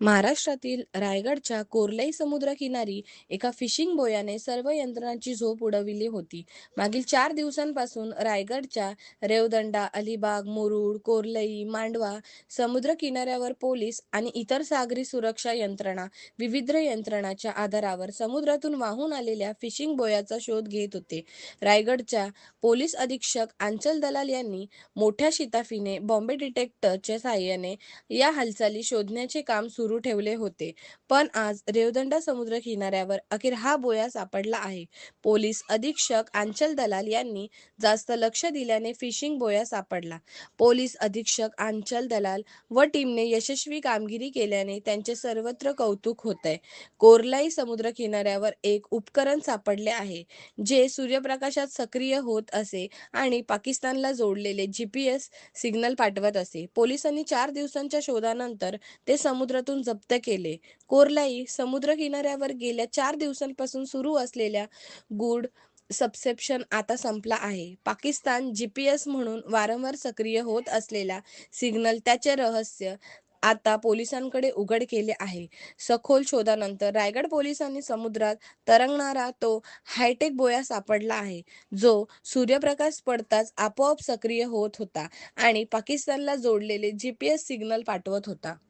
महाराष्ट्रातील रायगडच्या कोर्लई समुद्रकिनारी एका फिशिंग बोयाने सर्व यंत्रणांची झोप उडविली होती. मागील चार दिवसांपासून रायगडच्या रेवदंडा अलिबाग मुरुड कोर्लई मांडवा समुद्र किनाऱ्यावर पोलीस आणि इतर सागरी सुरक्षा यंत्रणा विविध यंत्रणाच्या आधारावर समुद्रातून वाहून आलेल्या फिशिंग बोयाचा शोध घेत होते. रायगडच्या पोलीस अधीक्षक आंचल दलाल यांनी मोठ्या शिताफीने बॉम्बे डिटेक्टरच्या सहाय्याने या हालचाली शोधण्याचे काम सुरू ठेवले होते. पण आज रेवदंडा समुद्र किनाऱ्यावर अखेर हा बोया सापडला आहे. पोलीस अधीक्षक आंचल दलाल यांनी जास्त लक्ष दिल्याने फिशिंग बोया सापडला. पोलीस अधीक्षक आंचल दलाल व टीमने यशस्वी कामगिरी केल्याने त्यांचे सर्वत्र कौतुक होत आहे कोरलाई समुद्र किनाऱ्यावर एक उपकरण सापडले आहे जे सूर्यप्रकाशात सक्रिय होत असे आणि पाकिस्तानला जोडलेले जी पी एस सिग्नल पाठवत असे. पोलिसांनी चार दिवसांच्या शोधानंतर ते समुद्रातून जप्त केले. कोरलाई समुद्र किनाऱ्यावर गेल्या चार दिवसांपासून सुरू असलेल्या गुड सबसेप्शन आता संपला आहे. पाकिस्तान जीपीएस म्हणून वारंवार सक्रिय होत असलेला सिग्नल त्याचे रहस्य आता पोलिसांकडे उघड केले आहे. सखोल शोधानंतर रायगड पोलिसांनी समुद्रात तरंगणारा तो हायटेक बोया सापडला आहे. जो सूर्यप्रकाश पडताच आपोआप सक्रिय होत होता आणि पाकिस्तानला जोडलेले जीपीएस सिग्नल पाठवत होता.